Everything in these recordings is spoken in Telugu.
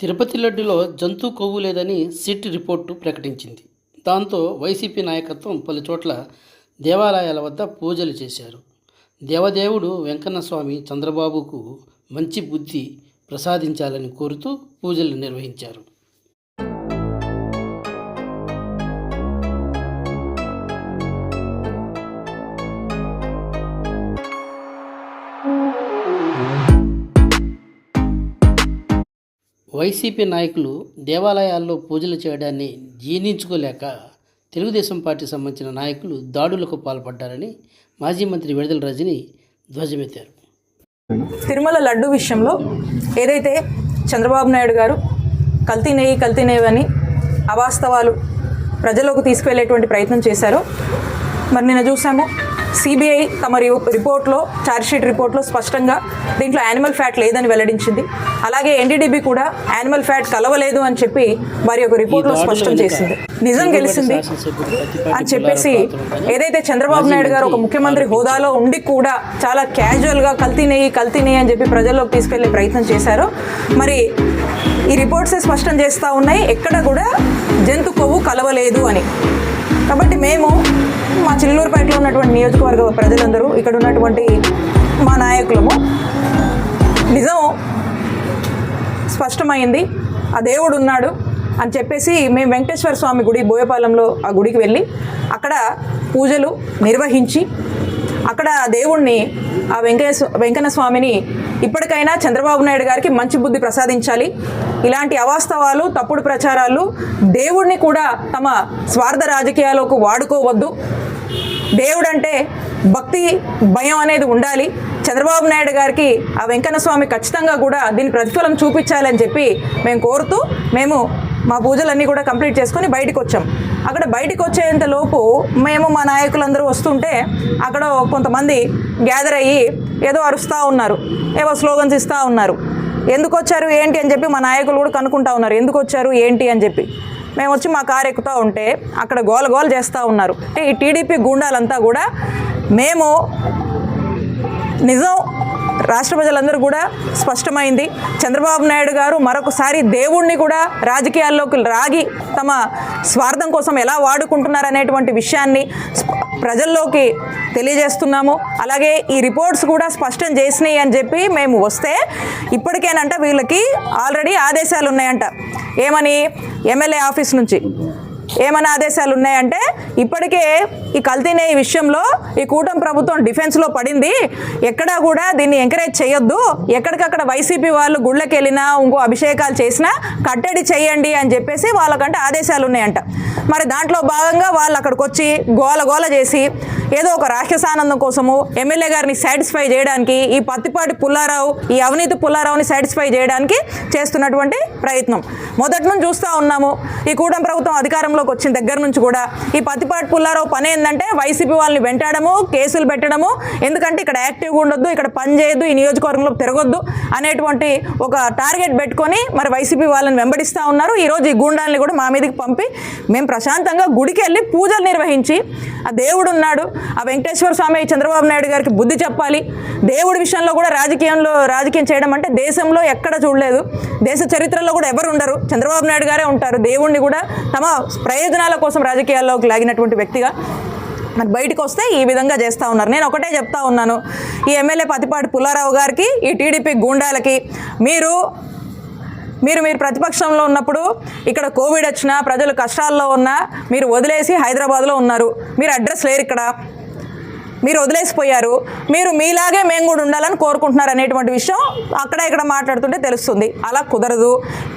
తిరుపతి లడ్డులో జంతు కొవ్వు లేదని సిట్ రిపోర్టు ప్రకటించింది. దాంతో వైసీపీ నాయకత్వం పలు చోట్ల దేవాలయాల వద్ద పూజలు చేశారు. దేవదేవుడు వెంకన్నస్వామి చంద్రబాబుకు మంచి బుద్ధి ప్రసాదించాలని కోరుతూ పూజలు నిర్వహించారు. వైసీపీ నాయకులు దేవాలయాల్లో పూజలు చేయడాన్ని జీర్ణించుకోలేక తెలుగుదేశం పార్టీ సంబంధించిన నాయకులు దాడులకు పాల్పడ్డారని మాజీ మంత్రి విడుదల రజని ధ్వజమెత్తారు. తిరుమల లడ్డు విషయంలో ఏదైతే చంద్రబాబు నాయుడు గారు కల్తీ నెయ్యి కల్తీ అని అవాస్తవాలు ప్రజలకు తీసుకువెళ్ళేటువంటి ప్రయత్నం చేశారో మరి నిన్న చూసాము సిబిఐ తమ రిపోర్ట్లో ఛార్జ్షీట్ రిపోర్ట్లో స్పష్టంగా దీంట్లో యానిమల్ ఫ్యాట్ లేదని వెల్లడించింది. అలాగే ఎన్డీడీబీ కూడా యానిమల్ ఫ్యాట్ కలవలేదు అని చెప్పి వారి యొక్క రిపోర్ట్లో స్పష్టం చేసింది. నిజం గెలిచింది అని చెప్పేసి ఏదైతే చంద్రబాబు నాయుడు గారు ఒక ముఖ్యమంత్రి హోదాలో ఉండి కూడా చాలా క్యాజువల్గా కల్తీ నెయ్యి కల్తీ నెయ్యి అని చెప్పి ప్రజల్లోకి తీసుకెళ్ళే ప్రయత్నం చేశారో. మరి ఈ రిపోర్ట్స్ స్పష్టం చేస్తూ ఉన్నాయి. ఎక్కడ కూడా జంతు కొవ్వు కలవలేదు అని. కాబట్టి మేము మా చిల్లూరుపేటలో ఉన్నటువంటి నియోజకవర్గ ప్రజలందరూ ఇక్కడ ఉన్నటువంటి మా నాయకులము. నిజం స్పష్టమైంది. ఆ దేవుడు ఉన్నాడు అని చెప్పేసి మేము వెంకటేశ్వర స్వామి గుడి బోయపాలెంలో ఆ గుడికి వెళ్ళి అక్కడ పూజలు నిర్వహించి అక్కడ దేవుణ్ణి ఆ వెంకయ్య వెంకన్న స్వామిని ఇప్పటికైనా చంద్రబాబు నాయుడు గారికి మంచి బుద్ధి ప్రసాదించాలి. ఇలాంటి అవాస్తవాలు తప్పుడు ప్రచారాలు దేవుడిని కూడా తమ స్వార్థ రాజకీయాలకు వాడుకోవద్దు. దేవుడంటే భక్తి భయం అనేది ఉండాలి. చంద్రబాబు నాయుడు గారికి ఆ వెంకన్న స్వామి ఖచ్చితంగా కూడా దీని ప్రతిఫలం చూపించాలని చెప్పి మేము కోరుతూ మేము మా పూజలన్నీ కూడా కంప్లీట్ చేసుకొని బయటకు వచ్చాం. అక్కడ బయటకు వచ్చేంతలోపు మేము మా నాయకులందరూ వస్తుంటే అక్కడ కొంతమంది గ్యాదర్ అయ్యి ఏదో అరుస్తూ ఉన్నారు ఏవో స్లోగన్స్ ఇస్తూ ఉన్నారు. ఎందుకు వచ్చారు? ఏంటి? అని చెప్పి మా నాయకులు కూడా కనుక్కుంటా ఉన్నారు. ఎందుకు వచ్చారు? ఏంటి? అని చెప్పి. మేము వచ్చి మా కారు ఎక్కుతూ ఉంటే అక్కడ గోల గోల చేస్తూ ఉన్నారు. అంటే ఈ టీడీపీ గూండాలంతా కూడా మేము నిజం రాష్ట్ర ప్రజలందరూ కూడా స్పష్టమైంది. చంద్రబాబు నాయుడు గారు మరొకసారి దేవుణ్ణి కూడా రాజకీయాల్లోకి రాగి తమ స్వార్థం కోసం ఎలా వాడుకుంటున్నారనేటువంటి విషయాన్ని ప్రజల్లోకి తెలియజేస్తున్నాము. అలాగే ఈ రిపోర్ట్స్ కూడా స్పష్టం చేసినాయి అని చెప్పి మేము వస్తే ఇప్పటికేనంట వీళ్ళకి ఆల్రెడీ ఆదేశాలు ఉన్నాయంట ఏమని? ఎమ్మెల్యే ఆఫీస్ నుంచి. ఏమైనా ఆదేశాలు ఉన్నాయంటే ఇప్పటికే ఈ కల్తీనే ఈ విషయంలో ఈ కూటమి ప్రభుత్వం డిఫెన్స్లో పడింది. ఎక్కడా కూడా దీన్ని ఎంకరేజ్ చేయొద్దు. ఎక్కడికక్కడ వైసీపీ వాళ్ళు గుళ్ళకి వెళ్ళినా ఇంకో అభిషేకాలు చేసినా కట్టడి చేయండి అని చెప్పేసి వాళ్ళకంటే ఆదేశాలు ఉన్నాయంట. మరి దాంట్లో భాగంగా వాళ్ళు అక్కడికి వచ్చి గోల గోల చేసి ఏదో ఒక రాక్షసానందం కోసము ఎమ్మెల్యే గారిని సాటిస్ఫై చేయడానికి ఈ పత్తిపాటి పుల్లారావు ఈ అవినీతి పుల్లారావుని సాటిస్ఫై చేయడానికి చేస్తున్నటువంటి ప్రయత్నం. మొదటి నుంచి చూస్తూ ఉన్నాము ఈ కూటమి ప్రభుత్వం అధికారంలోకి వచ్చిన దగ్గర నుంచి కూడా. ఈ పత్తిపాటి పుల్లారావు పని ఏంటంటే వైసీపీ వాళ్ళని వెంటాడము కేసులు పెట్టడము. ఎందుకంటే ఇక్కడ యాక్టివ్గా ఉండొద్దు ఇక్కడ పని చేయొద్దు ఈ నియోజకవర్గంలో తిరగొద్దు అనేటువంటి ఒక టార్గెట్ పెట్టుకొని మరి వైసీపీ వాళ్ళని వెంబడిస్తూ ఉన్నారు. ఈరోజు ఈ గూండాల్ని కూడా మా మీదకి పంపి మేము ప్రశాంతంగా గుడికి వెళ్ళి పూజలు నిర్వహించి ఆ దేవుడు ఉన్నాడు ఆ వెంకటేశ్వర స్వామి చంద్రబాబు నాయుడు గారికి బుద్ధి చెప్పాలి. దేవుడి విషయంలో కూడా రాజకీయంలో రాజకీయం చేయడం అంటే దేశంలో ఎక్కడ చూడలేదు. దేశ చరిత్రలో కూడా ఎవరు ఉండరు. చంద్రబాబు నాయుడు గారే ఉంటారు. దేవుణ్ణి కూడా తమ ప్రయోజనాల కోసం రాజకీయాల్లోకి లాగినటువంటి వ్యక్తిగా మరి బయటకు వస్తే ఈ విధంగా చేస్తూ ఉన్నారు. నేను ఒకటే చెప్తా ఉన్నాను. ఈ ఎమ్మెల్యే పతిపాటి పుల్లారావు గారికి ఈ టీడీపీ గూండాలకి మీరు మీరు మీరు ప్రతిపక్షంలో ఉన్నప్పుడు ఇక్కడ కోవిడ్ వచ్చినా ప్రజలు కష్టాల్లో ఉన్నా మీరు వదిలేసి హైదరాబాద్లో ఉన్నారు. మీరు అడ్రస్ లేరు ఇక్కడ. మీరు వదిలేసిపోయారు. మీరు మీలాగే మేము కూడా ఉండాలని కోరుకుంటున్నారు అనేటువంటి విషయం అక్కడ ఇక్కడ మాట్లాడుతుంటే తెలుస్తుంది. అలా కుదరదు.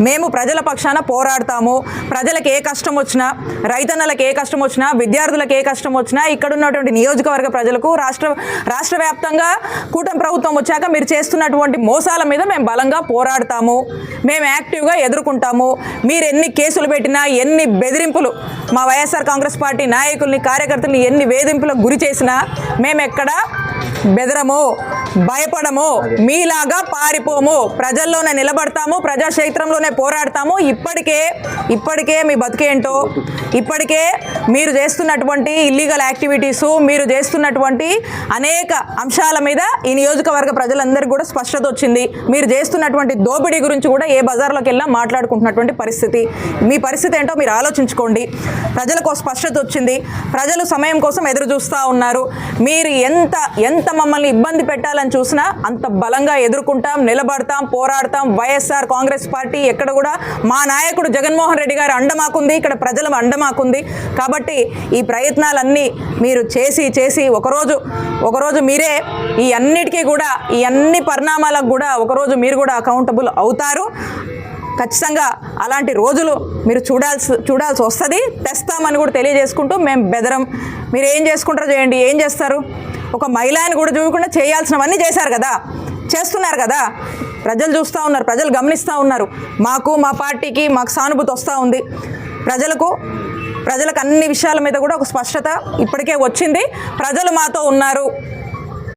మేము ప్రజల పక్షాన పోరాడతాము. ప్రజలకు ఏ కష్టం వచ్చినా రైతన్నలకు ఏ కష్టం వచ్చినా విద్యార్థులకు ఏ కష్టం వచ్చినా ఇక్కడ ఉన్నటువంటి నియోజకవర్గ ప్రజలకు రాష్ట్ర రాష్ట్ర వ్యాప్తంగా కూటమి ప్రభుత్వం వచ్చాక మీరు చేస్తున్నటువంటి మోసాల మీద మేము బలంగా పోరాడతాము. మేము యాక్టివ్గా ఎదుర్కొంటాము. మీరు ఎన్ని కేసులు పెట్టినా ఎన్ని బెదిరింపులు మా వైఎస్ఆర్ కాంగ్రెస్ పార్టీ నాయకుల్ని కార్యకర్తల్ని ఎన్ని వేధింపులకు గురి చేసినా మేము ఎక్కడ బెదరము. భయపడము. మీలాగా పారిపోము. ప్రజల్లోనే నిలబడతాము. ప్రజాక్షేత్రంలోనే పోరాడతాము. ఇప్పటికే ఇప్పటికే మీ బతికేంటో ఇప్పటికే మీరు చేస్తున్నటువంటి ఇల్లీగల్ యాక్టివిటీస్ మీరు చేస్తున్నటువంటి అనేక అంశాల మీద ఈ నియోజకవర్గ ప్రజలందరికీ కూడా స్పష్టత వచ్చింది. మీరు చేస్తున్నటువంటి దోపిడీ గురించి కూడా ఏ బజార్లోకి వెళ్ళినా మాట్లాడుకుంటున్నటువంటి పరిస్థితి. మీ పరిస్థితి ఏంటో మీరు ఆలోచించుకోండి. ప్రజలకు స్పష్టత వచ్చింది. ప్రజలు సమయం కోసం ఎదురు చూస్తూ ఉన్నారు. మీరు ఎంత ఎంత మమ్మల్ని ఇబ్బంది పెట్టాలని చూసినా అంత బలంగా ఎదుర్కొంటాం నిలబడతాం పోరాడతాం. వైఎస్ఆర్ కాంగ్రెస్ పార్టీ ఎక్కడ కూడా మా నాయకుడు జగన్మోహన్ రెడ్డి గారు అండమాకుంది ఇక్కడ ప్రజల అండమాకుంది. కాబట్టి ఈ ప్రయత్నాలన్నీ మీరు చేసి చేసి ఒకరోజు ఒకరోజు మీరే ఈ అన్నిటికీ కూడా ఈ అన్ని పరిణామాలకు కూడా ఒకరోజు మీరు కూడా అకౌంటబుల్ అవుతారు. ఖచ్చితంగా అలాంటి రోజులు మీరు చూడాల్సి చూడాల్సి వస్తుంది. తెస్తామని కూడా తెలియజేసుకుంటూ మేము బెదరం. మీరు ఏం చేసుకుంటారో చేయండి. ఏం చేస్తారు? ఒక మహిళని కూడా చూడకుండా చేయాల్సినవన్నీ చేశారు కదా. చేస్తున్నారు కదా. ప్రజలు చూస్తూ ఉన్నారు ప్రజలు గమనిస్తూ ఉన్నారు. మాకు మా పార్టీకి మాకు సానుభూతి వస్తూ ఉంది. ప్రజలకు ప్రజలకు అన్ని విషయాల మీద కూడా ఒక స్పష్టత ఇప్పటికే వచ్చింది. ప్రజలు మాతో ఉన్నారు.